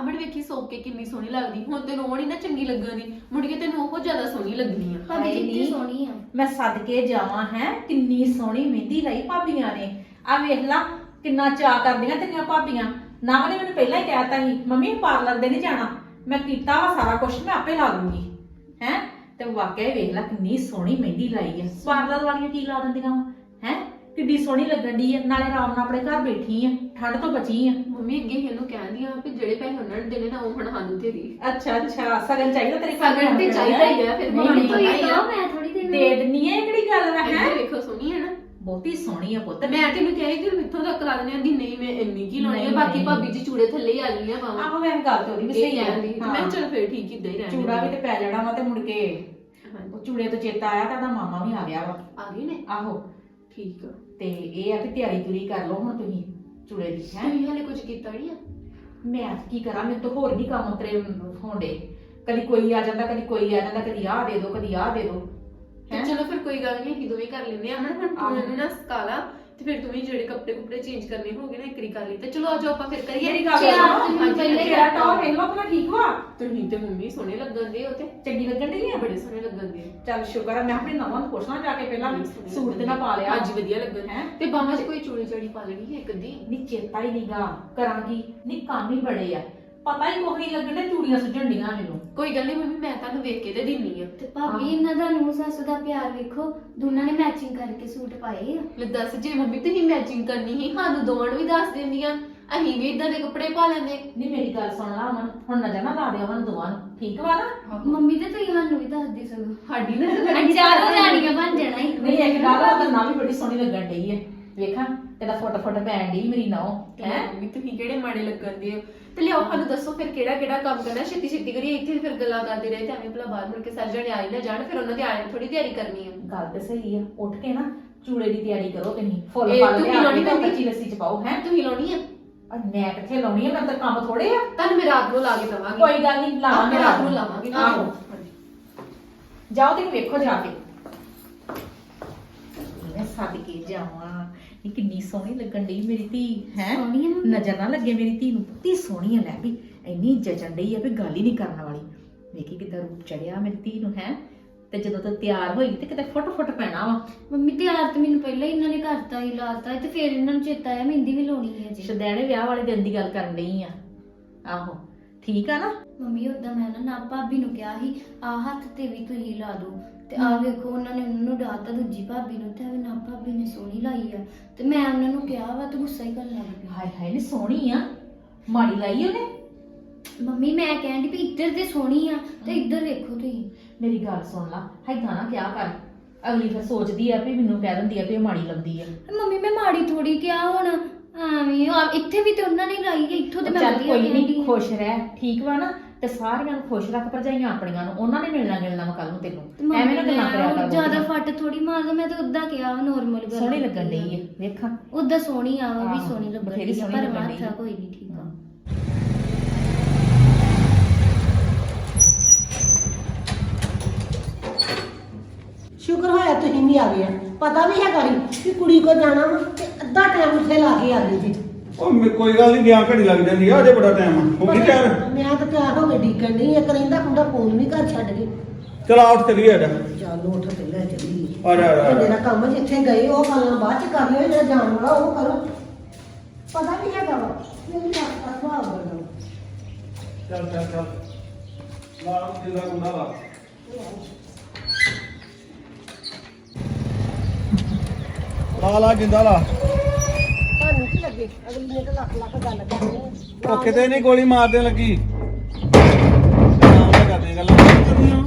ਅਮਨ ਵੇਖੀ ਸੋਕ ਕੇ ਕਿੰਨੀ ਸੋਹਣੀ ਲੱਗਦੀ। ਹੁਣ ਤੈਨੂੰ ਉਹ ਨੀ ਨਾ ਚੰਗੀ ਲੱਗਣੀ ਮੁੜ ਕੇ ਤੈਨੂੰ ਉਹ ਜ਼ਿਆਦਾ ਸੋਹਣੀ ਲੱਗਣੀ ਆ। ਭਾਬੀ ਹਾਏ ਕਿੰਨੀ ਨੀ। ਸੋਹਣੀ ਆ? ਮੈਂ ਸਦਕੇ ਜਾਵਾਂ ਹੈ ਕਿੰਨੀ ਸੋਹਣੀ ਮਹਿੰਦੀ ਲਾਈ ਭਾਬੀਆਂ ਨੇ। ਆ ਵੇਖ ਲਾ ਕਿੰਨਾ ਚਾਅ ਕਰਦੀਆਂ ਤੇਰੀਆਂ ਭਾਬੀਆਂ। ਨਾ ਨੇ ਮੈਨੂੰ ਪਹਿਲਾਂ ਹੀ ਕਹਿਤਾ ਸੀ ਮੰਮੀ ਪਾਰਲਰ ਦੇ ਨਹੀਂ ਜਾਣਾ। ਮੈਂ ਕੀਤਾ ਵਾ ਸਾਰਾ ਕੁਝ ਮੈਂ ਆਪੇ ਲਾ ਦੂੰਗੀ। ਹੈ? ਤੇ ਵਾਕਿਆ ਹੀ ਵੇਖ ਲਾ ਕਿੰਨੀ ਸੋਹਣੀ ਮਹਿੰਦੀ ਲਾਈ ਹੈ ਪਾਰਲਰ ਵਾਲੀਆਂ ਕੀ ਲਾ ਦਿੰਦੀਆਂ ਹੈ? ਕਿੱਡੀ ਸੋਹਣੀ ਲੱਗਣ ਦੀ ਹੈ ਨਾਲੇ ਆਰਾਮ ਨਾਲ ਆਪਣੇ ਘਰ ਬੈਠੀ ਆ ਠੰਡ ਤੋਂ ਬਚੀ ਆ। ਮੰਮੀ ਅੱਗੇ ਇਹਨੂੰ ਕਹਿੰਦੀ ਆ ਵੀ ਜਿਹੜੇ ਪੈਸੇ ਉਹਨਾਂ ਨੂੰ ਦੇਣੇ ਨਾ ਉਹ ਹੁਣ ਸਾਨੂੰ ਦੇ ਦੀ ਅੱਛਾ ਅੱਛਾ ਸਗਨ ਚਾਹੀਦਾ ਤੇਰੇ ਸਗਨ ਤੇ ਚਾਹੀਦਾ ਹੀ ਆ ਫਿਰ ਨਹੀਂ, ਮੰਮੀ ਨਹੀਂ, ਹੀ ਆ ਮੈਂ ਥੋੜੀ ਦਿਨ ਦੇ ਦਿੰਨੀ ਹੈ ਇਹ ਕਿਹੜੀ ਗੱਲ ਵਾ ਹੈ? ਵੇਖੋ ਸੋਹਣੀ ਹੈ ਨਾ। ਬਹੁਤੀ ਸੋਹਣੀ ਆ ਪੁੱਤ। ਮੈਂ ਤੈਨੂੰ ਕਿਹਾ ਕਿ ਮਿੱਥੋਂ ਤੱਕ ਲਾ ਦਿੰਦੇ ਆ ਦੀ ਨਹੀਂ ਮੈਂ ਇੰਨੀ ਕੀ ਲਾਉਣੀ ਆ ਨਹੀਂ, ਬਾਕੀ ਨਹੀਂ। ਭਾਬੀ ਜੀ ਚੂੜੇ ਥੱਲੇ ਹੀ ਆ ਜਾਣੀਆਂ ਬਾਵਾ ਆਹੋ ਮੈਂ ਗੱਲ ਤੇ ਉਹਦੀ ਵੀ ਸਹੀ ਤੇ ਹੈ। ਮੈਂ ਚਲ ਫਿਰ ਠੀਕ ਇਦਾਂ ਹੀ ਰਹਿਣ ਚੂੜਾ ਵੀ ਤੇ ਪੈ ਜਾਣਾ ਵਾ ਤੇ ਮੁੜ ਕੇ ਹਾਂਜੀ। ਉਹ ਚੂੜੇ ਤੋਂ ਚੇਤਾ ਆਇਆ ਤੁਹਾਡਾ ਮਾਮਾ ਵੀ ਆ ਗਿਆ ਵਾ। ਆ ਗਈ ਨੇ? ਆਹੋ। ਠੀਕ ਆ। ਤੇ ਇਹ ਆ ਕਿ ਤਿਆਰੀ ਤੁਰੀ ਕਰ ਲਓ ਹੁਣ ਤੁਸੀਂ ਚੂੜੇ ਦੀ ਹੈ ਤੁਸੀਂ ਹਲੇ ਕੁਝ ਕੀਤਾ ਨਹੀਂ ਆ। ਮੈਂ ਕੀ ਕਰਾਂ ਮੈਨੂੰ ਤਾਂ ਹੋਰ ਨਹੀਂ ਕੰਮ ਤੇਰੇ ਹੋਂਦੇ ਕਦੀ ਕੋਈ ਆ ਜਾਂਦਾ ਕਦੀ ਕੋਈ ਆ ਜਾਂਦਾ ਕਦੀ ਆਹ ਦੇ ਦੋ ਕਦੀ ਆਹ ਦੇ ਦੋ। ਤੇ ਹੈਂ? ਚਲੋ ਫਿਰ ਕੋਈ ਗੱਲ ਨਹੀਂ ਅਸੀਂ ਦੋਵੇਂ ਕਰ ਲੈਂਦੇ ਆ ਅਮਨ ਹੁਣ ਤੂੰ ਆਹੋ। ਇਹਨੂੰ ਨਾ ਸਕਾਲਾ ਤੇ ਫਿਰ ਤੂੰ ਵੀ ਜਿਹੜੇ ਕੱਪੜੇ ਕੁਪੜੇ ਚੇਂਜ ਕਰਨੇ ਹੋਗੇ ਨਾ ਇੱਕਰੀ ਕਰ ਲਈ। ਤੇ ਚਲੋ ਆਜੋ ਆਪਾਂ ਫਿਰ ਕਰੀਏ ਮੇਰੀ ਗੱਲ ਸੁਣੋ ਹਾਂਜੀ, ਪਹਿਲੇ ਤੇਰਾ। ਟੌਰ ਵੇਖ ਲਓ ਭਲਾ ਠੀਕ ਵਾ। ਤੁਸੀਂ ਤੇ ਮੰਮੀ ਸੋਹਣੇ ਲੱਗਣ ਦੇ ਹੋ ਤੇ। ਚੰਗੀ ਲੱਗਣ ਦੀ ਆ? ਬੜੇ ਸੋਹਣੇ ਲੱਗਣ ਦੇ। ਚੱਲ ਸ਼ੁਕਰ ਆ ਮੈਂ ਆਪਣੇ ਨਵਾਂ ਨੂੰ ਪੁੱਛਣਾ ਜਾ ਕੇ ਪਹਿਲਾਂ ਸੂਟ ਤੇ ਨਾ ਪਾ ਲਿਆ। ਹਾਂਜੀ ਵਧੀਆ ਲੱਗਣ। ਹੈਂ? ਤੇ ਬਾਹਾਂ 'ਚ ਕੋਈ ਚੂੜੀ ਚੜੀ ਪਾ ਲੈਣੀ ਹੈ ਇੱਕ ਅੱਧੀ? ਨੀ ਚੇਤਾ ਹੀ ਨਹੀਂਗਾ ਕਰਾਂਗੀ। ਨੀ ਕੰਮ ਹੀ ਬੜੇ ਆ। ਪਤਾ ਹੀ ਕੋਈ ਲੱਗਣ ਚੂੜੀਆਂ ਸੁਝਣ ਡੀਆਂ ਮੈਨੂੰ। ਕੋਈ ਗੱਲ ਨਹੀਂ ਮੰਮੀ ਮੈਂ ਤੁਹਾਨੂੰ ਵੇਖ ਕੇ ਤੇ ਦਿੰਨੀ ਆ। ਤੇ ਭਾਬੀ ਇਹਨਾਂ ਦਾ ਨੂੰ ਸੱਸ ਦਾ ਪਿਆਰ ਵੇਖੋ ਦੋਨਾਂ ਨੇ ਮੈਚਿੰਗ ਕਰਕੇ ਸੂਟ ਪਾਏ ਆ। ਲੈ ਦੱਸ ਜੇ ਮੰਮੀ ਤੁਸੀਂ ਮੈਚਿੰਗ ਕਰਨੀ ਸੀ ਸਾਨੂੰ ਦੋਵਾਂ ਨੂੰ ਵੀ ਦੱਸ ਦਿੰਦੀਆਂ। ਅਸੀਂ ਵੀ ਇਦਾਂ ਦੇ ਕੱਪੜੇ ਪਾ ਲੈਂਦੇ। ਨੀ ਮੇਰੀ ਗੱਲ ਸੁਣ ਲਾ ਅਮਨ ਹੁਣ ਨਜ਼ਰ ਨਾ ਲਾ ਦੇ ਅਮਨ ਦੋਵਾਂ ਨੂੰ। ਠੀਕ ਵਾ ਨਾ? ਮੰਮੀ ਤੇ ਤੁਸੀਂ ਸਾਨੂੰ ਵੀ ਦੱਸਦੀ ਸਗੋਂ। ਸਾਡੀ ਨਾ ਅਸੀਂ ਚਾਰੋਂ ਜਾਣੀਆਂ ਬਣ ਜਾਣਾ ਹੀ। ਨਹੀਂ ਇੱਕ ਗੱਲ ਆ ਤਾਂ ਨਾ ਵੀ ਬੜੀ ਸੋਹਣੀ ਲੱਗਣ ਡਈ ਹੈ ਵੇਖਾਂ ਤੇਰਾ ਫੋਟੋ ਫੋਟੋ ਪੈਣ ਡਈ ਮੇਰੀ ਨਾਓ ਹੈ? ਮੰਮੀ ਤੁਸੀਂ ਕਿਹੜੇ ਮਾੜੇ ਲੱਗਣ ਦੇ ਹੋ? ਤੇ ਲਿਆਓ ਸਾਨੂੰ ਦੱਸੋ ਫਿਰ ਕਿਹੜਾ ਕਿਹੜਾ ਕੰਮ ਕਰਨਾ? ਛੇਤੀ ਛੇਤੀ ਕਰੀਏ ਇੱਥੇ ਫਿਰ ਗੱਲਾਂ ਕਰਦੇ ਰਹੇ ਤੇ ਐਵੇਂ ਭਲਾ ਬਾਹਰ ਮੁੜ ਕੇ ਸਾਰੇ ਜਣੇ ਆਈ ਨਾ ਜਾਣ ਫਿਰ ਉਹਨਾਂ ਦੇ ਆਏ ਥੋੜੀ ਤਿਆਰੀ ਕਰਨੀ ਆ। ਗੱਲ ਤੇ ਸਹੀ ਆ ਉੱਠ ਕੇ ਨਾ ਚੂੜੇ ਦੀ ਤਿਆਰੀ ਕਰੋ ਤੁਸੀਂ ਫੁੱਲ ਇਹ ਫਲ ਤੁਸੀਂ ਲਿਆ ਲਾਉਣੀ ਕੇ ਤਾਂ ਪੈਂਦੀ? ਕੱਚੀ ਲੱਸੀ ਚ ਪਾਓ ਹੈ? ਤੁਸੀਂ ਲਾਉਣੀ ਆ? ਮੈਂ ਕਿੱਥੇ ਲਾਉਣੀ ਆ ਮੈਂ ਤਾਂ ਕੰਮ ਥੋੜੇ ਆ। ਤੁਹਾਨੂੰ ਮੈਂ ਰਾਤ ਨੂੰ ਲਾ ਕੇ ਦਵਾਂਗੀ। ਕੋਈ ਗੱਲ ਨਹੀਂ ਲਾਵਾਂਗੇ ਰਾਤ ਨੂੰ ਲਾਵਾਂਗੇ। ਆਹੋ। ਜਾਓ ਤੇ ਵੇਖੋ ਜਾ ਕੇ। ਮੈਂ ਸੱਦ ਕੇ ਜਾਵਾਂ। ਇਹ ਕਿੰਨੀ ਸੋਹਣੀ ਲੱਗਣ ਡਈ ਮੇਰੀ ਧੀ ਹੈ? ਸੋਹਣੀ ਆ। ਮੰਮੀ। ਨਜ਼ਰ ਨਾ ਲੱਗੇ ਮੇਰੀ ਧੀ ਨੂੰ। ਬਹੁਤੀ ਸੋਹਣੀ ਆ ਲੈ ਵੀ ਇੰਨੀ ਜਚਣ ਡਈ ਆ ਵੀ ਗੱਲ ਹੀ ਨਹੀਂ ਕਰਨ ਵਾਲੀ। ਵੇਖੀ ਕਿੱਦਾਂ ਰੂਪ ਚੜਿਆ ਮੇਰੀ ਧੀ ਨੂੰ ਹੈ? ਤੇ ਜਦੋਂ ਤੂੰ ਤਿਆਰ ਹੋਈ ਤੇ ਕਿਤੇ ਫੁੱਟ ਫੁੱਟ ਪੈਣਾ ਵਾ। ਮੰਮੀ ਤਿਆਰ ਤੇ ਮੈਨੂੰ ਪਹਿਲਾਂ ਹੀ ਇਹਨਾਂ ਨੇ ਕਰਤਾ ਹੀ ਲਾਤਾ ਤੇ ਫਿਰ ਇਹਨਾਂ ਨੂੰ ਚੇਤਾ ਆਇਆ ਮਹਿੰਦੀ ਵੀ ਲਾਉਣੀ ਹੈ ਜੀ। ਸ਼ਦੈਣੇ ਵਿਆਹ ਵਾਲੇ ਦਿਨ ਦੀ ਗੱਲ ਕਰਨ ਡਈ ਆ। ਆਹੋ ਠੀਕ ਆ ਨਾ? ਮੰਮੀ ਉਦਾਂ ਮੈਂ ਨਾ ਨਾ ਭਾਬੀ ਨੂੰ ਕਿਹਾ ਸੀ ਆ ਹੱਥ ਤੇ ਵੀ ਤੁਸੀਂ ਲਾ ਦਿਓ। ਤੇ ਆ ਵੇਖੋ ਉਹਨਾਂ ਨੇ ਉਹਨਾਂ ਨੂੰ ਡਾਤਾ ਦੂਜੀ ਭਾਬੀ ਨੂੰ ਤੇ ਨਾ ਭਾਬੀ ਨੇ ਸੋਹਣੀ ਲਾਈ ਆ। ਤੇ ਮੈਂ ਉਹਨਾਂ ਨੂੰ ਕਿਹਾ ਵਾ ਤੇ ਗੁੱਸਾ ਹੀ ਕਰਨ ਲੱਗ ਪਈ। ਹਾਏ ਹਾਏ ਨੀ ਸੋਹਣੀ ਆ। ਮਾੜੀ ਲਾਈ ਉਹਨੇ? ਮੰਮੀ ਮੈਂ ਕਹਿੰਦੀ ਵੀ ਇੱਧਰ ਤੇ ਸੋਹਣੀ ਆ ਤੇ ਇੱਧਰ ਵੇਖੋ ਤੁਸੀਂ। ਮੇਰੀ ਗੱਲ ਸੁਣ ਲਾ ਹੈਦਾਂ ਨਾ ਕਿਆ ਕਰ। ਅਗਲੀ ਫਿਰ ਸੋਚਦੀ ਆ ਵੀ ਮੈਨੂੰ ਕਹਿ ਦਿੰਦੀ ਆ ਵੀ ਇਹ ਮਾੜੀ ਲੰਦੀ ਆ। ਮੰਮੀ ਮੈਂ ਮਾੜੀ ਥੋੜੀ ਕਿਹਾ ਹੁਣ ਐਵੇਂ ਆ, ਇੱਥੇ ਵੀ ਤੇ ਉਹਨਾਂ ਨੇ ਲਾਈ ਹੈ ਇੱਥੋਂ ਤੇ ਮੈਂ ਚੱਲ ਵਧੀਆ ਕੋਈ ਨਹੀਂ ਖੁਸ਼ ਰਹਿ ਠੀਕ ਵਾ ਨਾ? ਤੇ ਸਾਰਿਆਂ ਨੂੰ ਖੁਸ਼ ਰੱਖ ਭਰਜਾਈਆਂ ਆਪਣੀਆਂ ਨੂੰ ਉਹਨਾਂ ਨੇ ਮਿਲਣਾ ਗਿਲਣਾ ਵਾ ਕੱਲ ਨੂੰ ਤੈਨੂੰ। ਐਵੇਂ ਨਾ ਗੱਲਾਂ ਕਰਿਆ ਕਰ ਜ਼ਿਆਦਾ। ਫੱਟ ਥੋੜੀ ਮਾਰਦਾ ਮੈਂ ਤਾਂ ਉਦਾਂ ਕਿਹਾ ਨੋਰਮਲ ਗੱਲ ਸੋਹਣੀ ਲੱਗਣ ਡਈ ਆ। ਵੇਖਾਂ। ਉਦਾਂ ਸੋਹਣੀ ਆ ਉਹ ਵੀ ਸੋਹਣੀ ਲੱਗਣ ਸੋਹਣੀ ਪਰ ਮਾਥਾ। ਕੋਈ ਨਹੀਂ ਠੀਕ ਆ। ਸ਼ੁਕਰ ਹੋਇਆ ਤੁਸੀਂ ਵੀ ਆ ਗਏ ਪਤਾ ਵੀ ਹੈਗਾ ਸੀ ਕਿ ਕੁੜੀ ਕੋ ਜਾਣਾ ਵਾ ਤੇ ਅੱਧਾ ਟਾਈਮ ਉੱਥੇ ਲਾ ਕੇ ਆ ਗਈ ਜੀ ਉਹ ਮੇ- ਕੋਈ ਗੱਲ ਨਹੀਂ ਗਿਆ ਘੜੀ ਲੱਗ ਜਾਂਦੀ ਆ ਅਜੇ ਬੜਾ ਟਾਈਮ ਆ। ਹੋ ਗਈ ਤਿਆਰ? ਮੈਂ ਤਾਂ ਤਿਆਰ ਹੋ ਕੇ ਡੀਕਣ ਨਹੀਂ ਇੱਕ ਰਹਿੰਦਾ ਹੁੰਦਾ ਫੋਨ ਵੀ ਘਰ ਛੱਡ ਗਏ ਚਲ ਆ ਉੱਠ ਚਲੀਏ ਆਜਾ ਚੱਲ ਉੱਠ ਪਹਿਲਾਂ ਚੱਲੀ। ਆ ਜਾ, ਆ ਜਾ, ਆ ਜਾ। ਜਿਹੜਾ ਕੰਮ ਜਿੱਥੇ ਗਏ ਉਹ ਗੱਲਾਂ ਬਾਅਦ ਚ ਕਰ ਲਿਓ ਜਿਹੜਾ ਜਾਣ ਵਾਲਾ ਉਹ ਕਰੋ। ਪਤਾ ਵੀ ਹੈਗਾ ਵਾ? ਮੇਰੀ ਲੱਤ ਦਾ ਸੁਭਾਅ ਬੜਾ ਚੱਲ ਚੱਲ ਚੱਲ। ਲਾ ਜਿੰਦਾ ਕੁੰਡਾ ਲਾ। ਲਾ ਲਾ ਜਿੰਦਾ ਲਾ। ਤੁਹਾਨੂੰ ਕੀ ਲੱਗੇ? ਅਗਲੀ ਨੇ ਤਾਂ ਲੱਖ ਲੱਖ ਗੱਲ ਕਰਨੀ ਆ। ਉਹ ਕਿਤੇ ਨਹੀਂ ਗੋਲੀ ਮਾਰਦੇ ਲੱਗੀ। ਕਰਦੇ ਗੱਲਾਂ ਨਹੀਂ ਕਰਨੀਆਂ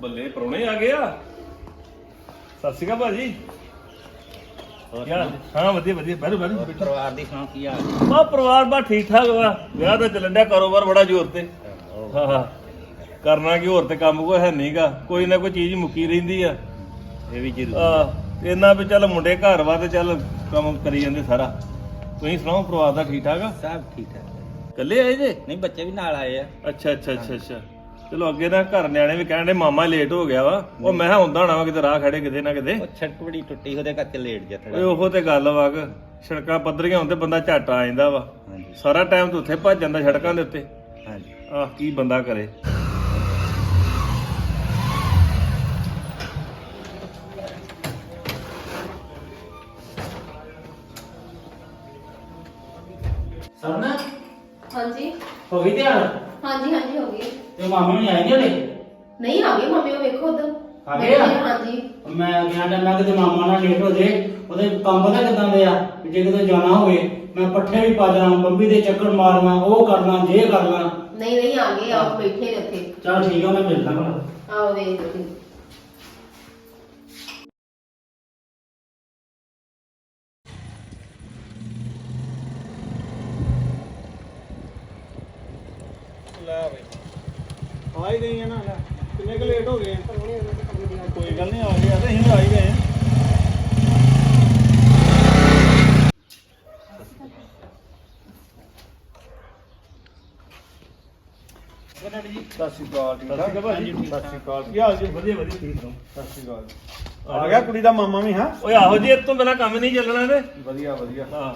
ਬੱਲੇ ਪਰੋਣੇ ਆ ਗਿਆ ਸਤਿ ਸ਼੍ਰੀ ਅਕਾਲ ਭਾਜੀ। ਹਾਂ ਵਧੀਆ ਵਧੀਆ ਬੈਠੋ ਬੈਠੋ ਪਰਿਵਾਰ ਦੀ ਸੁਣਾਓ ਕੀ ਹਾਲ? ਬਾ ਪਰਿਵਾਰ ਬਾ ਠੀਕ ਠਾਕ ਵਾ। ਵਿਆਹ ਤਾਂ ਚੱਲਣ ਡਿਆ ਕਾਰੋਬਾਰ ਬੜਾ ਜ਼ੋਰ ਤੇ। ਹਾਂ ਹਾਂ ਕਰਨਾ ਕੀ ਹੋਰ ਤੇ ਕੰਮ ਕੋਈ ਹੈ ਨਹੀਂਗਾ ਕੋਈ ਨਾ ਕੋਈ ਚੀਜ਼ ਮੁੱਕੀ ਰਹਿੰਦੀ ਆ। ਇਹ ਵੀ ਜ਼ਰੂਰ ਆ ਇੰਨਾ ਵੀ ਚੱਲ ਮੁੰਡੇ ਘਰ ਵਾ ਤੇ ਚੱਲ ਕੰਮ ਕਰੀ ਜਾਂਦੇ ਸਾਰਾ। ਤੁਸੀਂ ਸੁਣਾਓ ਪਰਿਵਾਰ ਦਾ ਠੀਕ ਠਾਕ ਆ? ਸਭ ਠੀਕ ਹੈ ਇਕੱਲੇ ਆਏ ਜੇ? ਨਹੀਂ ਬੱਚੇ ਵੀ ਨਾਲ ਆਏ ਆ। ਅੱਛਾ ਅੱਛਾ ਅੱਛਾ ਅੱਛਾ। ਚਲੋ ਅੱਗੇ ਨਾ ਘਰ ਨਿਆਣੇ ਵੀ ਕਹਿਣ ਦੇ ਮਾਮਾ ਲੇਟ ਹੋ ਗਿਆ ਵਾ। ਉਹ ਮੈਂ ਕਿਹਾ ਹੁੰਦਾ ਹੋਣਾ ਵਾ ਕਿਤੇ ਰਾਹ ਖੜੇ ਕਿਤੇ ਨਾ ਕਿਤੇ। ਉਹ ਛੱਟ ਬੜੀ ਟੁੱਟੀ ਉਹਦੇ ਕਰਕੇ ਲੇਟ ਜਾ ਓਏ ਥੋੜਾ ਉਹੋ ਤੇ ਗੱਲ ਵਾ ਕਿ ਸੜਕਾਂ ਪੱਧਰੀਆਂ ਹੁੰਦੇ ਬੰਦਾ ਝੱਟ ਆ ਜਾਂਦਾ ਵਾ। ਹਾਂਜੀ। ਸਾਰਾ ਟਾਈਮ ਤੇ ਉੱਥੇ ਭੱਜ ਜਾਂਦਾ ਸੜਕਾਂ ਦੇ ਉੱਤੇ। ਹਾਂਜੀ। ਆਹ ਕੀ ਬੰਦਾ ਕਰੇ। ਸਰਨਾ? ਹਾਂਜੀ। ਹੋ ਗਈ ਤਿਆਰ? ਹਾਂਜੀ ਹਾਂਜੀ ਹੋ ਗਈ। ਤੇ ਮਾਮੀ ਨਹੀਂ ਆਏ ਨਹੀਂ ਹਲੇ? ਨਹੀਂ ਆ ਗਏ ਮੰਮੀ ਉਹ ਵੇਖੋ ਉਧਰ। ਆ ਗਏ ਆ? ਹਾਂਜੀ। ਮੈਂ ਗਿਆ ਤਾਂ ਮੈਂ ਕਿਤੇ ਮਾਮਾ ਨਾਲ ਲੇਟ ਹੋ ਜੇ। ਉਹਦੇ ਕੰਮ ਪਤਾ ਕਿਦਾਂ ਦੇ ਆ? ਵੀ ਜੇ ਕਿਤੇ ਜਾਣਾ ਹੋਵੇ ਮੈਂ ਪੱਠੇ ਵੀ ਪਾ ਜਾਣਾ ਬੰਬੀ ਦੇ ਚੱਕਰ ਮਾਰਨਾ ਉਹ ਕਰਨਾ ਜੇ ਕਰਨਾ। ਨਹੀਂ ਨਹੀਂ ਆ ਗਏ ਆਪ ਬੈਠੇ ਨੇ ਉੱਥੇ। ਚਲ ਠੀਕ ਆ ਮੈਂ ਮਿਲਦਾ ਭਲਾ। ਆਓ ਵੇਖ ਲਓ। ਤੁਸੀਂ। ਆ ਹੀ ਗਈ ਆ ਨਾ ਲੈ ਕਿੰਨੇ ਕੁ ਲੇਟ ਹੋ ਗਏ ਆ? ਕੋਈ ਗੱਲ ਨਹੀਂ ਆ ਗਏ ਆ ਤੇ ਅਸੀਂ ਵੀ ਆ ਹੀ ਗਏ ਆ। ਸਤਿ ਸ਼੍ਰੀ ਅਕਾਲ ਠੀਕ ਠਾਕ ਭਾਜੀ। ਸਤਿ ਸ਼੍ਰੀ ਅਕਾਲ ਕੀ ਹਾਲ ਜੀ? ਵਧੀਆ ਵਧੀਆ। ਠੀਕ ਸਤਿ ਸ਼੍ਰੀ ਅਕਾਲ ਆ ਗਿਆ ਕੁੜੀ ਦਾ ਮਾਮਾ ਵੀ ਹਾਂ? ਓਏ ਆਹੋ ਜੀ ਤੋਂ ਬਿਨਾ ਕੰਮ ਨਹੀਂ ਚੱਲਣਾ ਤੇ ਵਧੀਆ ਵਧੀਆ। ਹਾਂ।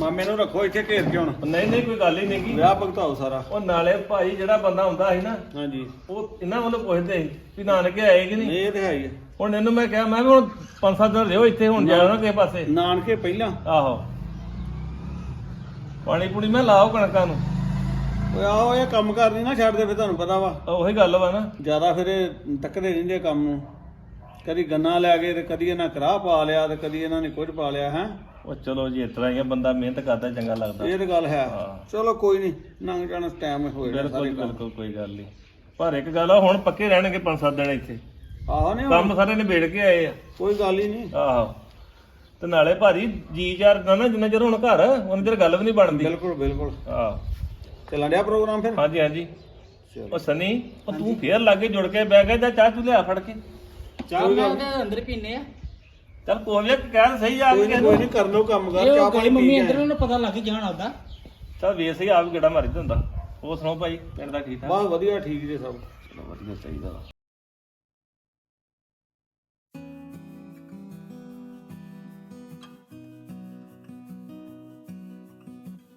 ਮਾਮੇ ਨੂੰ ਰੱਖੋ ਇੱਥੇ ਘੇਰ ਕੇ ਹੁਣ। ਨਹੀਂ ਨਹੀਂ ਕੋਈ ਗੱਲ ਹੀ ਨਹੀਂ ਕੀ ਵਿਆਹ ਭਗਤਾਓ ਸਾਰਾ। ਉਹ ਨਾਲੇ ਭਾਈ ਜਿਹੜਾ ਬੰਦਾ ਹੁੰਦਾ ਸੀ ਨਾ ਹਾਂਜੀ। ਉਹ ਇਹਨਾਂ ਵੱਲੋਂ ਪੁੱਛਦੇ ਸੀ ਵੀ ਨਾਨਕੇ ਆਏ ਕਿ ਨਹੀਂ? ਇਹ ਤੇ ਹੈ ਹੀ ਆ। ਹੁਣ ਇਹਨੂੰ ਮੈਂ ਕਿਹਾ ਮੈਂ ਵੀ ਹੁਣ ਪੰਜ ਸੱਤ ਦਿਨ ਰਿਓ ਇੱਥੇ ਹੁਣ ਜਾਣਾ ਕਿਸੇ ਪਾਸੇ। ਨਾਨਕੇ ਪਹਿਲਾਂ। ਆਹੋ। ਪਾਣੀ ਪੂਣੀ ਮੈਂ ਲਾਓ ਕਣਕਾਂ ਨੂੰ। ਓਏ ਆਓ ਇਹ ਕੰਮ ਕਰਨੀ ਨਾ ਛੱਡ ਦੇ ਫਿਰ ਤੁਹਾਨੂੰ ਪਤਾ ਵਾ। ਉਹੀ ਗੱਲ ਵਾ ਨਾ। ਜ਼ਿਆਦਾ ਫਿਰ ਇਹ ਟੱਕਰੇ ਰਹਿੰਦੇ ਕੰਮ ਨੂੰ। ਕਦੀ ਗੰਨਾ ਲੈ ਕੇ ਤੇ ਕਦੀ ਇਹਨਾਂ ਕਰਾਹ ਪਾ ਲਿਆ ਤੇ ਕਦੀ ਇਹਨਾਂ ਨੇ ਕੁਝ ਪਾ ਲਿਆ ਹੈ? ਉਹ ਚਲੋ ਜੀ ਇਸ ਤਰ੍ਹਾਂ ਹੀ ਆ ਬੰਦਾ ਮਿਹਨਤ ਕਰਦਾ ਚੰਗਾ ਲੱਗਦਾ। ਇਹ ਤੇ ਗੱਲ ਹੈ। ਹਾਂ। ਚਲੋ ਕੋਈ ਨਹੀਂ ਲੰਘ ਜਾਣਾ ਟਾਈਮ ਹੋਏਗਾ ਬਿਲਕੁਲ ਬਿਲਕੁਲ ਕੋਈ ਗੱਲ ਨਹੀਂ। ਪਰ ਇੱਕ ਗੱਲ ਆ ਹੁਣ ਪੱਕੇ ਰਹਿਣਗੇ ਪੰਜ ਸੱਤ ਦਿਨ ਇੱਥੇ। ਆਹੋ ਨਹੀਂ ਕੰਮ ਸਾਰੇ ਨਿਬੇੜ ਕੇ ਆਏ ਆ। ਕੋਈ ਗੱਲ ਹੀ ਨਹੀਂ। ਆਹੋ। ਤੇ ਨਾਲੇ ਭਾਰੀ ਜੀ ਚਾਰ ਨਾ ਨਾ ਜਿੰਨਾ ਚਿਰ ਹੁਣ ਘਰ ਉਹਨਾਂ ਚਿਰ ਗੱਲ ਵੀ ਨਹੀਂ ਬਣਦੀ। ਬਿਲਕੁਲ ਬਿਲਕੁਲ। ਆਹ ਚੱਲਣ ਡਿਆ ਪ੍ਰੋਗਰਾਮ ਫਿਰ? ਹਾਂਜੀ ਹਾਂਜੀ। ਚਲੋ। ਉਹ ਸਨੀ ਉਹ ਤੂੰ ਫੇਰ ਲਾਗੇ ਜੁੜ ਕੇ ਬਹਿ ਗਿਆ ਜਾਂ ਚਾਹ ਤੂੰ ਲਿਆ ਫੜ ਕੇ? ਚਾਹ ਮੈਂ ਤੇ ਅੰਦਰ ਪੀਨੇ ਆ। ਚੱਲ ਕੋਈ ਵੀ ਕਹਿ ਸਹੀ ਆ ਕੋਈ ਨਹੀਂ ਕੋਈ ਨਹੀਂ ਕਰ ਲਓ ਕੰਮ ਕਰ ਚਾਹ ਪਾਣੀ ਪੀ ਕੇ ਨੂੰ ਪਤਾ ਲੱਗ ਜਾਣ ਆਉਂਦਾ ਚੱਲ ਵੇ ਸਹੀ ਆਪ ਗੇੜਾ ਮਾਰੀ ਦਿੰਦਾ ਉਹ ਸੁਣਾਓ ਭਾਈ ਪਿੰਡ ਦਾ ਠੀਕ ਠਾਕ ਬਹੁਤ ਵਧੀਆ ਠੀਕ ਜੇ ਸਭ। ਚਲੋ ਵਧੀਆ ਚਾਹੀਦਾ ਵਾ।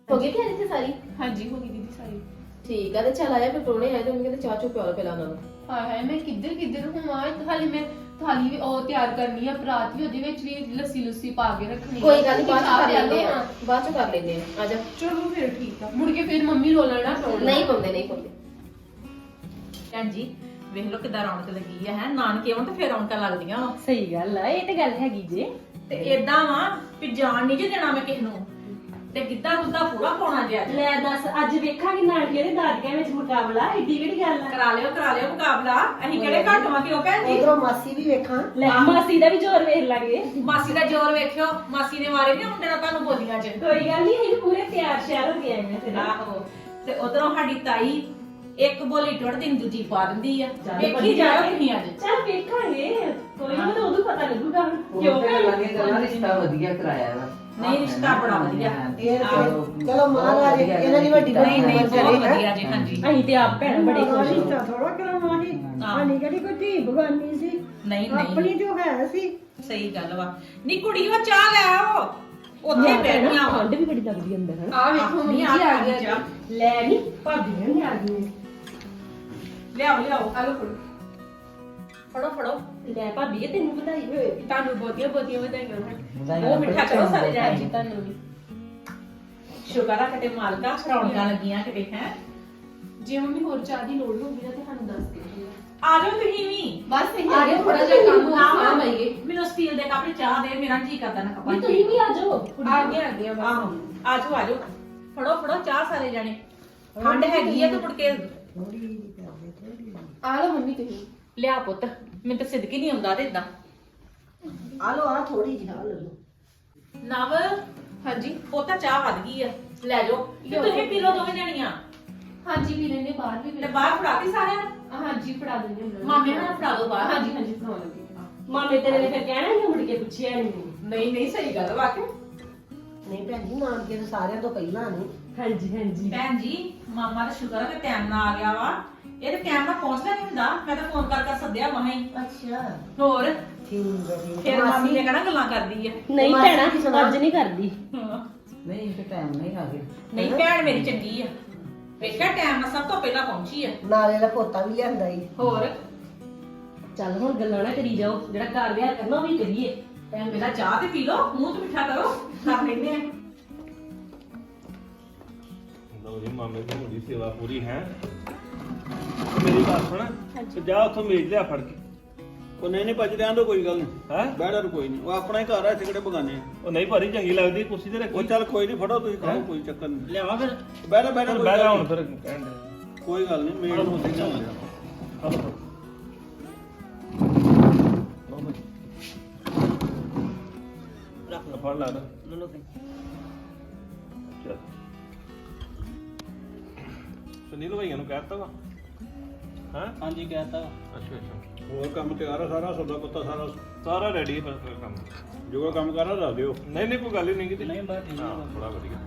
ਹੋ ਗਈ ਤਿਆਰੀ ਤੇ ਸਾਰੀ? ਹਾਂਜੀ ਹੋ ਗਈ ਦੀਦੀ ਸਾਰੀ। ਠੀਕ ਆ ਤੇ ਚੱਲ ਆਇਆ ਫਿਰ ਪ੍ਰੋਣੇ ਆਏ ਤੇ ਉਹਨੇ ਕਹਿੰਦੇ ਚਾਹ ਚੁ ਪਹਿਲਾਂ ਉਹਨਾਂ ਨੂੰ। ਹਾਏ ਹਾਏ ਮੈਂ ਕਿੱਧਰ ਕਿੱਧਰ ਹੋਵਾਂ ਹਾਲੇ ਮੈਂ ਥਾਲੀ ਵੀ ਉਹ ਤਿਆਰ ਕਰਨੀ ਆ ਪਰਾਤ ਵੀ ਉਹਦੇ ਵਿੱਚ ਵੀ ਲੱਸੀ ਲੁੱਸੀ ਪਾ ਕੇ ਰੱਖਣੀ ਆ। ਕੋਈ ਗੱਲ ਨੀ, ਬਾਅਦ ਚ ਕਰ ਲੈਂਦੇ। ਆ। ਬਾਅਦ ਚ ਕਰ ਲੈਂਦੇ ਆ। ਆ ਜਾ। ਚਲੋ ਫਿਰ ਠੀਕ ਆ। ਮੁੜ ਕੇ ਫਿਰ ਮੰਮੀ ਰੋਲਣਾ ਨਾ ਪਾਉਣਾ ਨਹੀਂ ਪਾਉਂਦੇ ਨਹੀਂ ਪਾਉਂਦੇ। ਭੈਣ ਜੀ ਵੇਖ ਲਓ ਕਿਦਾਂ ਰੌਣਕ ਲੱਗੀ ਆ ਹੈ? ਨਾਨਕੇ ਆਉਣ ਤੇ ਫੇਰ ਰੌਣਕਾਂ ਲੱਗਦੀਆਂ ਵਾ। ਸਹੀ ਗੱਲ ਆ ਇਹ ਤੇ ਗੱਲ ਹੈਗੀ ਜੇ। ਤੇ ਏਦਾਂ ਵਾ ਵੀ ਜਾਣ ਨਹੀਂ ਜੇ ਦੇਣਾ ਮੈਂ ਕਿਸ ਨੂੰ। ਤੇ ਗਿੱਧਾ ਗੁੱਦਾ ਪੂਰਾ ਪਾਉਣਾ ਜੇ ਅੱਜ। ਲੈ ਦੱਸ ਅੱਜ ਵੇਖਾਂਗੇ ਨਾਨਕੇ ਦੇ ਦਾਦਕਿਆਂ ਵਿੱਚ ਮੁਕਾਬਲਾ ਏਡੀ ਕਿਹੜੀ ਗੱਲ ਆ? ਕਰਾ ਲਿਓ ਕਰਾ ਲਿਓ ਮੁਕਾਬਲਾ। ਅਸੀਂ ਕਿਹੜੇ ਘੱਟ ਵਾਂ ਕਿਉਂ ਭੈਣ ਜੀ? ਉਧਰੋਂ ਮਾਸੀ ਵੀ ਵੇਖਾਂ। ਲੈ ਮਾਸੀ ਦਾ ਵੀ ਜ਼ੋਰ ਵੇਖ ਲਾਂਗੇ। ਮਾਸੀ ਦਾ ਜ਼ੋਰ ਵੇਖਿਓ। ਮਾਸੀ ਨੇ ਮਾਰੇ ਨੇ ਮੁੰਡੇ ਨਾਲ ਤੁਹਾਨੂੰ ਬੋਲੀਆਂ ਚ। ਕੋਈ ਗੱਲ ਨਹੀਂ ਅਸੀਂ ਪੂਰੇ ਤਿਆਰ ਸ਼ਿਆਰ ਹੋ ਕੇ ਆਏ ਆ ਫਿਰ। ਆਹੋ। ਤੇ ਉਧਰੋਂ ਸਾਡੀ ਤਾਈ ਇੱਕ ਬੋਲੀ ਟੁੱਟ ਦਿਨ ਦੂਜੀ ਪਾ ਦਿੰਦੀ ਆ। ਚੱਲ ਵੇਖੀ ਵਧੀਆ। ਹੈ। ਤੁਸੀਂ ਅੱਜ। ਚੱਲ ਵੇਖਾਂਗੇ। ਕੋਈ ਤਾਂ ਉਦੋਂ ਪਤਾ ਲੱਗੂਗਾ। ਕਿਉਂ? ਰਿਸ਼ਤਾ ਵਧੀਆ ਕਰਾਇਆ ਵਾ। ਨਹੀਂ ਰਿਸ਼ਤਾ ਬੜਾ ਵਧੀਆ। ਇਹ ਚਲੋ ਮਹਾਰਾਜ ਇਹਨਾਂ ਦੀ ਵੱਡੀ ਨਹੀਂ ਨਹੀਂ ਬਹੁਤ। ਵਧੀਆ ਜੀ ਹਾਂਜੀ। ਅਸੀਂ ਤੇ ਆਪ ਭੈਣ ਬੜੇ ਖੁਸ਼ ਹਾਂ। ਥੋੜਾ ਕਰਾਉਣਾ ਸੀ। ਹਾਂ। ਸਾਡੀ ਕਿਹੜੀ ਕੋਈ ਧੀ ਬਗਾਨੀ ਸੀ? ਨਹੀਂ ਆਪਣੀ ਨਹੀਂ ਜੋ ਹੈ ਸੀ। ਸਹੀ ਗੱਲ ਵਾ। ਨੀ ਕੁੜੀਓ ਚਾਹ ਲੈ ਆਓ। ਉੱਥੇ ਬੈਠੀਆਂ ਵਾ ਠੰਡ ਵੀ ਬੜੀ ਲੱਗਦੀ ਅੰਦਰ ਹਨ? ਆ ਵੇਖੋ ਮੰਮੀ ਜੀ ਆ ਗਿਆ ਲੈ ਨਹੀਂ ਭਾਬੀਆਂ ਨਹੀਂ ਆ ਗਈਆਂ ਲਿਆਓ ਲਿਆਓ ਆ ਲੋ ਫੜੋ। ਫੜੋ ਫੜੋ। ਲੈ ਭਾਬੀ ਤੈਨੂੰ ਵਧਾਈ ਹੋਏ। ਤੁਹਾਨੂੰ ਬਹੁਤੀਆਂ ਬਹੁਤੀਆਂ ਵਧਾਈਆਂ ਉਹ ਮਿੱਠਾ ਕਰੋ ਸਾਰੇ ਜਾਣੇ। ਹਾਂਜੀ ਤੁਹਾਨੂੰ ਵੀ। ਸ਼ੁਕਰ ਆ ਕਿਤੇ ਮਾਲਕਾ ਰੌਣਕਾਂ ਲੱਗੀਆਂ ਕਿਤੇ ਹੈ? ਜੇ ਮੰਮੀ ਹੋਰ ਚਾਹ ਦੀ ਲੋੜ ਹੋਊਗੀ ਨਾ ਤੇ ਸਾਨੂੰ ਦੱਸ ਦਿਓ ਆ ਜਾਓ ਤੁਸੀਂ ਵੀ। ਬਸ ਇਹ ਆ ਜਾਓ, ਥੋੜ੍ਹਾ ਜਿਹਾ ਕੰਮ ਹੋਰ ਸਾਂਭ ਆਈਏ। ਮੈਨੂੰ ਸਟੀਲ ਦੇ ਕੱਪ 'ਚ ਚਾਹ ਦੇ ਮੇਰਾ ਜੀ ਕਰਦਾ ਨਾ ਕੱਪਾਂ ਵੀ ਤੁਸੀਂ ਵੀ ਆ ਜਾਓ। ਆ ਗਿਆ ਆ ਗਿਆ ਆਹੋ। ਆ ਜਾਓ ਆ ਜਾਓ। ਫੜੋ ਫੜੋ ਚਾਹ ਸਾਰੇ ਜਾਣੇ। ਠੰਡ ਹੈਗੀ ਆ ਤੇ ਮੁੜ ਕੇ ਆ ਲੋ ਮੰਮੀ ਤੁਸੀਂ। ਲਿਆ ਪੁੱਤ ਮੈਨੂੰ ਤਾਂ ਸਿੱਧਕੀ ਨਹੀਂ ਆਉਂਦਾ ਤੇ ਇਦਾਂ ਆ ਲੋ ਆ ਥੋੜੀ ਜਿਹੀ ਆ ਲੋ ਨਵ ਹਾਂਜੀ ਉਹ ਤਾਂ ਚਾਹ ਵੱਧ ਗਈ ਆ। ਲੈ ਜਾਓ ਤੇ ਤੁਸੀਂ ਪੀ ਲਓ ਦੋਵੇਂ ਜਣੀਆਂ। ਹਾਂਜੀ ਵੀ ਲੈਣੇ ਬਾਹਰ ਵੀ ਤੇ ਲੈ ਬਾਹਰ ਫੜਾਤੀ ਸਾਰਿਆਂ ਨੂੰ? ਹਾਂਜੀ ਫੜਾ ਦਿੰਦੇ ਉਹਨਾਂ ਨੂੰ। ਮਾਮੇ ਨਾਲ ਫੜਾ ਦਿਓ ਬਾਹਰ। ਹਾਂਜੀ ਹਾਂਜੀ ਫੜਾ ਦਿੰਦੇ ਮਾਮੇ ਤੇਰੇ ਨੇ ਫਿਰ ਕਹਿਣਾ ਹੀ ਮੁੜ ਕੇ ਪੁੱਛਿਆ ਨਹੀਂ ਨਹੀਂ ਨਹੀਂ ਸਹੀ ਗੱਲ ਵਾ ਕੇ ਨਹੀਂ ਭੈਣ ਜੀ ਨਾਨਕੇ ਤੇ ਸਾਰਿਆਂ ਤੋਂ ਪਹਿਲਾਂ ਨੇ। ਹਾਂਜੀ ਹਾਂਜੀ। ਭੈਣ ਜੀ ਮਾਮਾ ਦਾ ਸ਼ੁਕਰ ਹੈ ਕਿ ਟਾਈਮ ਨਾਲ ਆ ਗਿਆ ਵਾ। ਇਹ ਤੇ ਟਾਈਮ ਨਾਲ ਪਹੁੰਚਦਾ ਨਹੀਂ ਹੁੰਦਾ। ਮੈਂ ਤਾਂ ਫੋਨ ਕਰ ਕਰ ਸੱਦਿਆ ਮਹਾਂ। ਹੀ ਅੱਛਾ। ਹੋਰ? ਠੀਕ ਹੈ ਠੀਕ ਫਿਰ ਮਾਮੀ ਨੇ ਕਹਿਣਾ ਗੱਲਾਂ ਕਰਦੀ ਆ। ਨਹੀਂ ਮਾਸੀ ਭੈਣਾ? ਅੱਜ ਨਹੀਂ ਕਰਦੀ। ਨਹੀਂ ਤੇ ਟਾਈਮ ਨਹੀਂ ਆ ਗਿਆ ਨਹੀਂ ਭੈਣ ਮੇਰੀ ਚੰਗੀ ਆ। ਵੇਖਿਆ ਟਾਈਮ ਨਾਲ ਸਭ ਤੋਂ ਪਹਿਲਾਂ ਪਹੁੰਚੀ ਆ। ਨਾਲੇ ਦਾ ਪੋਤਾ ਵੀ ਲਿਆਂਦਾ ਈ। ਹੋਰ? ਚੱਲ ਹੁਣ ਗੱਲਾਂ ਨਾ ਕਰੀ ਜਾਓ। ਜਿਹੜਾ ਘਰ ਵਿਆਹ ਕਰਨਾ ਉਹ ਵੀ ਕਰੀਏ। ਭੈਣ ਮੇਰਾ ਚਾਹ ਤੇ ਪੀ ਲਓ ਮੂੰਹ ਤੇ ਮਿੱਠਾ ਕਰੋ ਕਰ ਲੈਂਦੇ ਆ। ਲਓ ਜੀ ਮਾਮੇ ਦੀ ਮੁੰਡੀ ਸੇਵਾ ਪੂਰੀ ਹੈ? ਮੇਰੀ ਗੱਲ ਸੁਣ। ਤੇ ਜਾ ਉੱਥੋਂ ਮੇਜ ਲਿਆ ਫੜ ਕੇ। ਉਹ ਨਹੀਂ ਨਹੀਂ ਭੱਜ ਰਹਿਣ ਦੋ ਕੋਈ ਗੱਲ ਨਹੀਂ। ਹੈ? ਬਹਿੜਾ ਕੋਈ ਨਹੀਂ। ਉਹ ਆਪਣਾ ਹੀ ਘਰ ਆ ਇੱਥੇ ਕਿਹੜੇ ਬਗਾਨੇ ਆ? ਉਹ ਨਹੀਂ ਭਾਰੀ ਚੰਗੀ ਲੱਗਦੀ ਕੁਰਸੀ ਤੇ ਰੱਖੀ। ਉਹ ਚੱਲ ਕੋਈ ਨਹੀਂ ਫੜੋ ਤੁਸੀਂ ਖਾਓ ਕੋਈ ਚੱਕਰ ਨਹੀਂ। ਲਿਆਵਾ ਫਿਰ? ਬਹਿੜਾ ਚੱਲ ਕੋਈ ਹੁਣ ਨੀ। ਫਿਰ ਕਹਿਣ ਦੇ ਕੋਈ ਗੱਲ ਨਹੀਂ ਮੇਲ ਨੂੰ ਸਿੱਧਾ ਹੋ ਜਾਣਾ। ਹਲੋ ਰੱਖ ਫੜ ਲਾ ਲੈ ਲੋ ਚੱਲ। ਸੁਨੀਲ ਭਾਈਆਂ ਨੂੰ ਕਹਿਤਾ ਵਾ। ਹਾਂ? ਹਾਂਜੀ ਕਹਿਤਾ। ਅੱਛਾ ਅੱਛਾ। ਹੋਰ ਕੰਮ ਤਿਆਰ ਆ ਸਾਰਾ? ਸੌਦਾ ਪੱਤਾ ਸਾਰਾ? ਸਾਰਾ ਰੈਡੀ ਹੈ ਬਸ ਕੰਮ। ਜੋ ਕੰਮ ਕਰਨਾ ਦੱਸ ਦਿਓ। ਨਹੀਂ ਨਹੀਂ ਕੋਈ ਗੱਲ ਹੀ ਨਹੀਂ ਕਿਤੇ। ਨਹੀਂ, ਬਸ ਠੀਕ ਆ। ਹਾਂ, ਬੜਾ ਵਧੀਆ।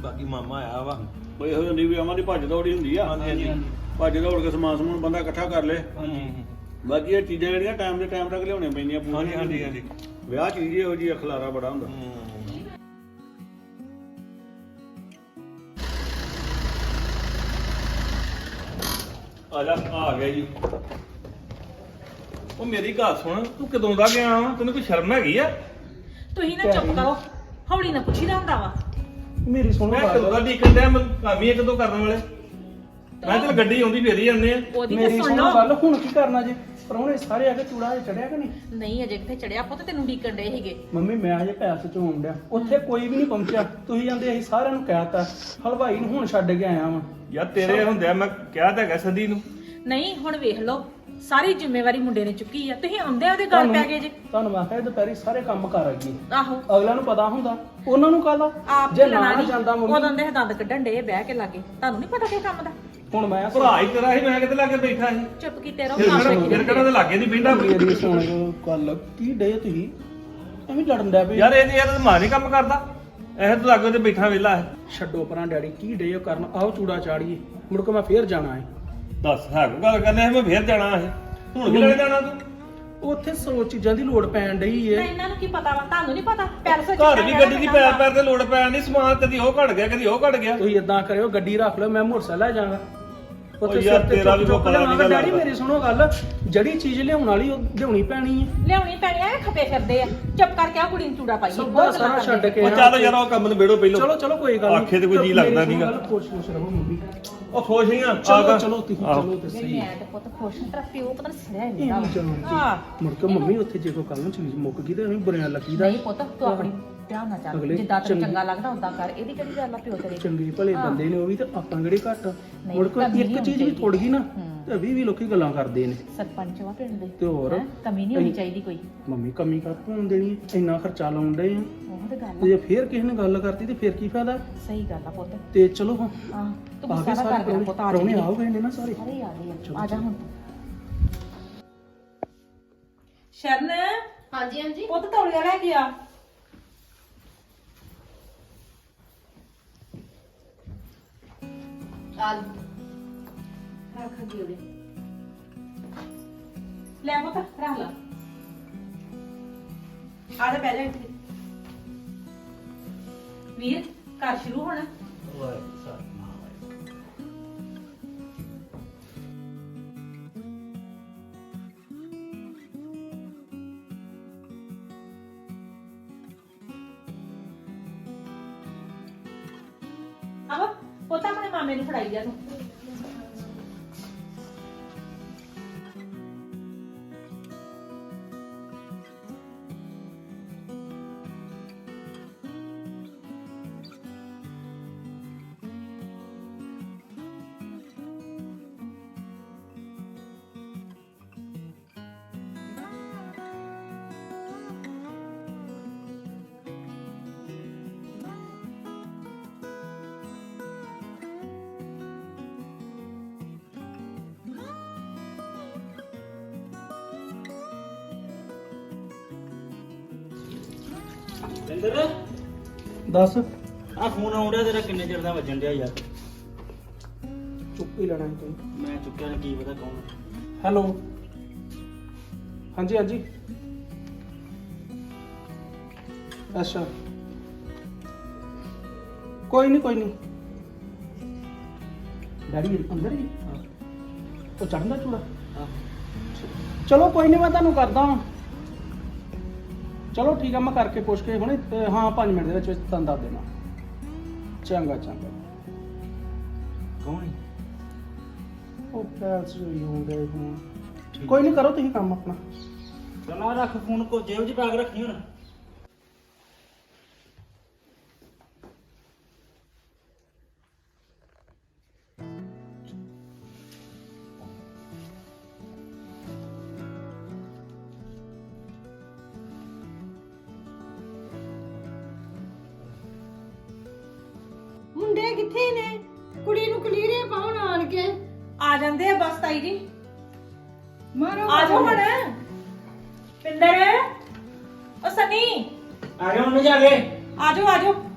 ਬਾਕੀ ਮਾਮਾ ਆਇਆ ਵਾ। ਕੋਈ ਇਹੋ ਜਿਹੀ ਵੀ ਆਵਾਂ ਦੀ ਭੱਜ ਦੌੜੀ ਹੁੰਦੀ ਆ। ਹਾਂਜੀ, ਹਾਂਜੀ। ਭੱਜ ਦੌੜ ਕੇ ਸਮਾਨ ਸਮੂਨ ਬੰਦਾ ਇਕੱਠਾ ਕਰ ਲੇ। ਹਾਂਜੀ। ਬਾਕੀ ਇਹ ਚੀਜ਼ਾਂ ਜਿਹੜੀਆਂ ਟਾਈਮ ਦੇ ਟਾਈਮ ਤੱਕ ਲਿਆਉਣੀਆਂ ਪੈਂਦੀਆਂ ਹਾਂਜੀ ਹਾਂਜੀ ਹਾਂਜੀ। ਵਿਆਹ ਚੀਜ਼ ਇਹੋ ਜੀ ਅਖਲਾਰਾ ਬੜਾ ਹੁੰਦਾ। ਆ ਜਾ ਆ ਗਿਆ ਜੀ। ਉਹ ਮੇਰੀ ਗੱਲ ਸੁਣ ਤੂੰ ਕਦੋਂ ਦਾ ਗਿਆ ਵਾ? ਤੈਨੂੰ ਕੋਈ ਸ਼ਰਮ ਹੈਗੀ ਆ? ਤੁਸੀਂ ਨਾ ਚੁੱਪ ਕਰੋ। ਹੌਲੀ ਨਾ ਪੁੱਛੀਦਾ ਹੁੰਦਾ ਵਾ। ਮੇਰੀ ਸੁਣੋ ਮੈਂ ਕਦੋਂ ਦਾ ਡੀਕਨ ਡਿਆ ਮੈਂ ਕੰਮ ਹੀ ਇਹ ਕਦੋਂ ਕਰਨ ਵਾਲੇ? ਮੈਂ ਚਲ ਗੱਡੀ ਆਉਂਦੀ ਫੇਰ ਜਾਂਦੇ ਆ। ਉਹਦੀ ਤਾਂ ਮੇਰੀ ਸੁਣ ਸੁਣੋ ਲਓ। ਗੱਲ ਹੁਣ ਕੀ ਕਰਨਾ ਜੇ? ਪਰੌਣੇ ਸਾਰੇ ਆ ਕੇ ਚੂੜਾ ਚੜਿਆ ਕਿ ਨਹੀਂ? ਨਹੀਂ ਅਜੇ ਕਿੱਥੇ ਚੜਿਆ? ਪੁੱਤ ਤੈਨੂੰ ਡੀਕਣ ਡੇ ਸੀਗੇ। ਮੰਮੀ ਮੈਂ ਅਜੇ ਪੈਸੇ ਚੋਂ ਆਉਂਦਿਆ ਉੱਥੇ ਕੋਈ ਵੀ ਨਹੀਂ ਪਹੁੰਚਿਆ। ਤੁਸੀਂ ਜਾਂਦੇ ਅਸੀਂ ਸਾਰਿਆਂ ਨੂੰ ਕਹਿਤਾ ਹਲਵਾਈ ਨੂੰ ਹੁਣ ਛੱਡ ਕੇ ਆਇਆ ਵਾਂ। ਯਾਰ ਤੇਰੇ ਹੁੰਦਿਆ ਮੈਂ ਕਿਹਾ ਤਾਂ ਹੈਗਾ ਸਦੀ ਨੂੰ। ਨਹੀਂ ਹੁਣ ਵੇਖ ਲਓ। ਸਾਰੀ ਜ਼ਿੰਮੇਵਾਰੀ ਮੁੰਡੇ ਨੇ ਚੁੱਕੀ ਆ। ਤੁਸੀਂ ਆਉਂਦੇ ਉਹਦੇ ਗੱਲ ਪੈ ਗਏ ਜੇ। ਤੁਹਾਨੂੰ ਮੈਂ ਕਿਹਾ ਦੁਪਹਿਰੀ ਸਾਰੇ ਕੰਮ ਕਰ ਆਈਏ। ਆਹੋ। ਅਗਲਿਆਂ ਨੂੰ ਪਤਾ ਹੁੰਦਾ। ਉਹਨਾਂ ਨੂੰ ਕਾਹਦਾ? ਆਪ ਜੇ ਨੀ। ਜਾਂਦਾ ਮੰਮੀ। ਉਦੋਂ ਦੇ ਦੰਦ ਕੱਢਣ ਡੇ ਬਹਿ ਕੇ ਲਾਗੇ। ਤੁਹਾਨੂੰ ਨਹੀਂ ਪਤਾ ਕੀ ਕੰਮ ਦਾ। ਹੁਣ ਮੈਂ ਭਰਾ ਹੀ ਤੇਰਾ ਸੀ ਮੈਂ ਕਿਤੇ ਲਾਗੇ ਬੈਠਾ ਸੀ? ਚੁੱਪ ਕੀਤੇ ਰਹੋ ਫਿਰ ਕੰਮ ਕਿਹੜਾ- ਵੇਖੀ ਫਿਰ ਕਿਹੜਾ ਤੇ ਲਾਗੇ ਨਹੀਂ ਬੈਠਾ ਮੇਰੀ ਸੁਣ ਗੱਲ ਕੀ ਡੇ ਤੁਸੀਂ? ਐਵੇਂ ਲੜਨ ਡਿਆ ਪਏ। ਯਾਰ ਇਹਦੀ ਯਾਰ ਮਾਂ ਨਹੀਂ ਕੰਮ ਕਰਦਾ। ਇਹ ਤੂੰ ਲਾਗੇ ਤੇ ਬੈਠਾ ਵਿਹਲਾ ਹੈ। ਛੱਡੋ ਪਰਾਂ ਡੈਡੀ ਕੀ ਡੇ ਕਰਨ? ਆਓ ਚੂੜਾ ਚਾੜੀਏ। ਮੁੜ ਕੇ ਮੈਂ ਫੇਰ ਜਾਣਾ ਹੈ। ਦੱਸ ਹੈ ਕੋਈ ਗੱਲ ਕਰਨੇ ਮੈਂ ਫੇਰ ਜਾਣਾ ਹੈ। ਹੁਣ ਕਿ ਲੈ ਜਾਣਾ ਤੂੰ? ਉੱਥੇ ਸੌ ਚੀਜ਼ਾਂ ਦੀ ਲੋੜ ਪੈਣ ਡਈ ਏ। ਇਹਨਾਂ ਨੂੰ ਕੀ ਪਤਾ ਵਾ? ਤੁਹਾਨੂੰ ਨਹੀਂ ਪਤਾ? ਪੈਰ ਸੇ ਘਰ ਵੀ ਗੱਡੀ ਦੀ ਪੈਰ ਪੈਰ ਤੇ ਲੋੜ ਪੈਣ ਨਹੀਂ ਸਮਾਨ ਕਦੀ ਉਹ ਘਟ ਗਿਆ ਕਦੀ ਉਹ ਘਟ ਗਿਆ। ਤੁਸੀਂ ਇਦਾਂ ਕਰਿਓ ਗੱਡੀ ਰੱਖ ਲਓ ਮੈਂ ਮੋਟਰਸਾਈਕਲ ਲੈ ਜਾਵਾਂਗਾ। ਓ ਯਾਰ, ਤੇਰਾ ਵੀ ਕੋਈ ਪਤਾ ਨੀ ਲਿਆਵਾਂਗਾ। ਲੱਗਦਾ। ਡੈਡੀ ਮੇਰੀ ਸੁਣੋ ਗੱਲ ਜਿਹੜੀ ਚੀਜ਼ ਲਿਆਉਣ ਵਾਲੀ ਉਹ ਲਿਆਉਣੀ ਪੈਣੀ ਹੈ ਲਿਆਉਣੀ ਪੈਣੀ ਆ ਖਪੇ ਫਿਰਦੇ ਆ ਚੁੱਪ ਕਰਕੇ ਆ ਕੁੜੀ ਨੂੰ ਚੂੜਾ ਪਾਈਏ ਸਭ ਬਹੁਤ ਸਾਰਾ ਛੱਡ। ਕੇ ਉਹ ਚੱਲ ਯਾਰ ਉਹ ਕੰਮ ਨੂੰ ਬੇੜੋ ਪਹਿਲੋਂ ਚਲੋ ਚਲੋ ਕੋਈ ਗੱਲ। ਆਖੇ ਤੇ ਕੋਈ ਜੀ ਲੱਗਦਾ। ਗੱਲ, ਖੁਸ਼ ਖੁਸ਼ ਰਹੋ ਮੰਮੀ ਉਹ ਖੁਸ਼ ਹੀ ਆ ਚਲੋ ਚਲੋ ਤੁਸੀਂ ਆਹੋ। ਚਲੋ ਤੇ ਨਹੀਂ ਸਹੀ ਮੈਂ ਤੇ ਪੁੱਤ ਖੁਸ਼ ਹਾਂ, ਤੇਰਾ ਪਿਓ ਪਤਾ ਨਹੀਂ ਇਹ ਨਹੀਂ ਵੀ ਚਲੋ ਹਾਂ ਮੁੜ ਕੇ ਮੰਮੀ ਉੱਥੇ ਜੇ ਕੋਈ ਕੱਲ ਨੂੰ ਚੀਜ਼ ਮੁੱਕ ਗਈ ਤੇ ਅਸੀਂ ਬੁਰਿਆਂ ਲੱਗੀਦਾ ਨਹੀਂ ਪੁੱਤ ਤੂੰ ਆਪਣੀ ਧਿਆਨ ਨਾਲ ਚੱਲ ਅਗਲੇ ਜਿੱਦਾਂ ਤੈਨੂੰ ਚੰਗੀ- ਚੰਗਾ ਲੱਗਦਾ ਉਦਾਂ ਕਰ ਇਹਦੀ ਕਿਹੜੀ ਗੱਲ ਆ ਪਿਓ ਤੇਰੇ ਚੰਗੇ ਭਲੇ ਹਾਂ। ਬੰਦੇ ਨੇ ਉਹ ਵੀ ਤੇ ਆਪਾਂ ਕਿਹੜੇ ਘੱਟ ਆ। ਨਹੀਂ, ਮੁੜ ਕੇ ਕਮੀ ਇੱਕ ਨਹੀਂ ਚੀਜ਼ ਵੀ ਹੋਣੀ ਥੋੜ ਗਈ ਨਾ ਹੂੰ। ਤੇ 20 ਵੀ ਲੋਕੀ ਗੱਲਾਂ ਕਰਦੇ ਨੇ ਸਰਪੰਚ ਵਾ ਪਿੰਡ ਦੇ ਤੇ ਹੋਰ? ਹੈਂ? ਕਮੀ ਨਹੀਂ ਹੋਣੀ ਚਾਹੀਦੀ ਕੋਈ ਮੰਮੀ ਕਮੀ ਕਰ ਪਾਉਣ ਦੇਣੀ ਹੈ? ਇੰਨਾ ਖਰਚਾ ਲਾਉਣ ਡਏ ਆ ਉਹ ਤੇ ਗੱਲ ਤੇ ਜੇ ਫੇਰ ਕਿਸੇ ਨੇ ਗੱਲ ਕਰਤੀ ਤੇ ਫੇਰ ਕੀ ਫਾਇਦਾ ਆ, ਸਹੀ ਗੱਲ ਆ ਪੁੱਤ ਤੇ ਚਲੋ ਹੁਣ ਹਾਂ ਤੂੰ ਆ ਗੁੱਸਾ ਗਏ ਨਾ ਸਾਰੇ ਕਰ ਮੇਰਾ ਪੁੱਤ ਆ ਪ੍ਰਾਹੁਣੇ ਜਾਈਏ। ਆ ਗਏ ਨੇ ਨਾ ਸਾਰੇ ਸਾਰੇ ਆ ਗਏ ਆ। ਆ ਜਾ। ਹੁਣ ਸ਼ਰਨ ਹਾਂਜੀ ਹਾਂਜੀ ਪੁੱਤ ਤੌਲੀਆ ਲੈ ਕੇ ਆ ਆ ਰੱਖ ਦਿਓ ਦੇ ਲੈ ਪੁੱਤ, ਰੱਖ ਲਾ। ਆ ਜਾ ਬਹਿ ਜਾ ਇੱਥੇ। ਵੀਰ, ਘਰ ਸ਼ੁਰੂ ਹੋਣਾ। ਉਹ ਤਾਂ ਆਪਣੇ ਮਾਮੇ ਨੂੰ ਫੜਾਈ ਜਾ ਤੂੰ। ਦੱਸ। ਆ ਫੋਨ ਆਉਂਦਾ ਤੇਰਾ ਕਿੰਨੇ ਚਿਰ ਦਾ ਵੱਜਣ ਡਿਆ ਯਾਰ? ਚੁੱਪ ਹੀ ਲੈਣਾ ਤੂੰ ਮੈਂ ਚੁੱਕਿਆ ਨੀ, ਕੀ ਪਤਾ ਕੌਣ ਹੈਲੋ। ਹਾਂਜੀ ਹਾਂਜੀ। ਅੱਛਾ। ਕੋਈ ਨਹੀਂ ਕੋਈ ਨਹੀਂ ਡੈਡੀ ਅੰਦਰ ਹੀ? ਉਹ ਚੜਦਾ ਚੂੜਾ? ਚਲੋ ਕੋਈ ਨਹੀਂ ਮੈਂ ਤੁਹਾਨੂੰ ਕਰਦਾ ਹਾਂ ਚਲੋ ਠੀਕ ਆ ਮੈਂ ਕਰਕੇ ਪੁੱਛ ਕੇ ਹੁਣੇ ਹਾਂ 5 ਮਿੰਟ ਦੇ ਵਿੱਚ ਵਿੱਚ ਤੁਹਾਨੂੰ ਦੱਸ ਦੇਣਾ। ਚੰਗਾ ਚੰਗਾ। ਕੌਣ ਹੈ? ਉਹ ਪੈਲਸ ਹੋਈ ਹੁੰਦੇ ਹੁਣ ਕੋਈ ਨਹੀਂ ਕਰੋ ਤੁਸੀਂ ਕੰਮ ਆਪਣਾ। ਚਲਾ ਰੱਖ ਫੋਨ ਕੋ ਜੇਬ 'ਚ ਪਾ ਕੇ ਰੱਖੀ ਹੁਣ। ਪਿੰਦਰ? ਉਹ ਸਨੀ? ਆ ਉਹਨੇ ਜਾ ਕੇ। ਆ ਜਾਓ।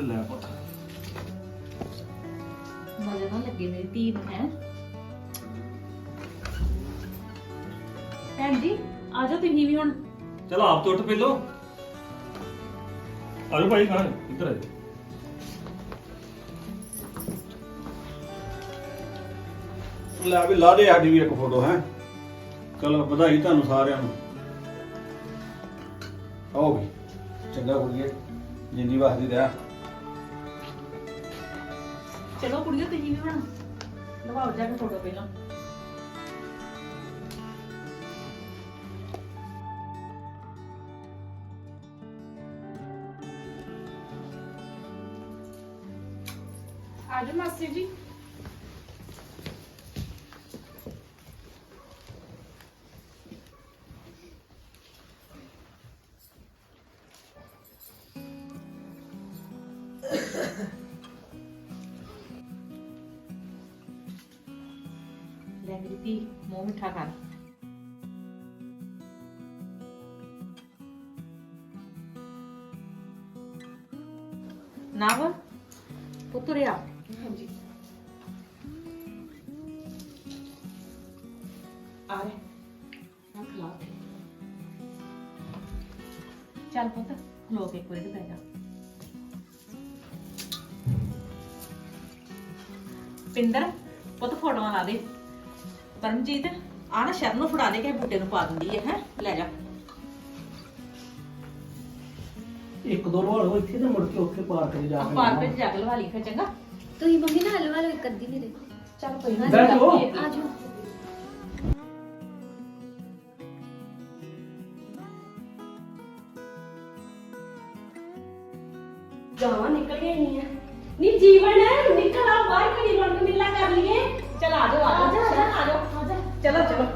ਲੈ ਪੁੱਤ। ਮਜ਼ੇ ਨਾਲ ਲੱਗੇ ਮੇਰੀ ਧੀ ਨੂੰ ਹੈ? ਭੈਣ ਜੀ ਆ ਜਾਓ ਤੁਸੀਂ ਵੀ ਹੁਣ। ਚਲ ਆਪ ਤੋਂ ਉੱਠ ਪਹਿਲੋ। ਆਜੋ ਭਾਈ ਕਹਾਂ ਇੱਧਰ ਆ ਜਾਓ। ਲੈ ਵੀ ਲਾ ਦੇ ਸਾਡੀ ਵੀ ਇੱਕ ਫੋਟੋ ਹੈ? ਚਲੋ ਵਧਾਈ ਤੁਹਾਨੂੰ ਸਾਰਿਆਂ ਨੂੰ। ਆਓ ਵੀ ਚੰਗਾ ਕੁੜੀਏ ਜਿੰਨੀ ਵਾਸਦੀ ਰਹਿ। ਚਲੋ ਕੁੜੀਓ ਤੁਸੀਂ ਵੀ ਹੁਣ ਲਵਾਓ ਜਾ ਕੇ ਫੋਟੋ ਪਹਿਲਾਂ। ਆਜੋ ਮਾਸੀ ਜੀ। ਹਾਂਜੀ। ਆ ਰੇ ਰੱਖ ਲਾ ਉੱਥੇ। ਚੱਲ ਪੁੱਤ ਖਲੋ ਕੇ ਕੋਈ ਤੇ ਬਹਿ ਜਾ। ਪਿੰਦਰ ਪੁੱਤ ਫੋਟੋਆਂ ਲਾ ਦੇ। ਪਰਮਜੀਤ ਆ ਨਾ ਸ਼ਰਨ ਨੂੰ ਫੜਾ ਦੇ ਕੇ ਬੂਟੇ ਨੂੰ ਪਾ ਦਿੰਦੀ ਹੈ ਹੈ? ਲੈ ਜਾ। ਇੱਕ ਦੋ ਰੋਲ ਇੱਥੇ ਤੇ ਮੁੜ ਕੇ ਉੱਥੇ ਪਾਰਕ 'ਚ ਜਾ ਆ ਕੇ ਪਾਰਕ ਵਿੱਚ ਜਾ ਕੇ ਲਵਾ ਲਈ ਫਿਰ ਚੰਗਾ? ਤੁਸੀਂ ਮੰਮੀ ਨਾਲ ਹਲਵਾ ਲੋ ਇੱਕ ਅੱਧੀ ਵੀ ਦੇ ਚੱਲ ਕੋਈ ਨਾ ਬਹਿ ਜਾਓ। ਆ ਜਾਓ ਜਾਵਾਂ ਨਿਕਲ ਗਈ ਨਹੀਂ ਹੈ ਨੀ ਜੀਵਨ ਨਿਕਲ ਆ ਬਾਹਰ ਖੜੀ ਰੌਣਕ ਮੇਲਾ ਕਰ ਲਈਏ ਚਲ ਆ ਜਾਓ ਆ ਜਾਓ ਆ ਜਾ, ਆ ਜਾ, ਆ ਜਾਓ ਆ ਜਾ ਚਲੋ ਚਲੋ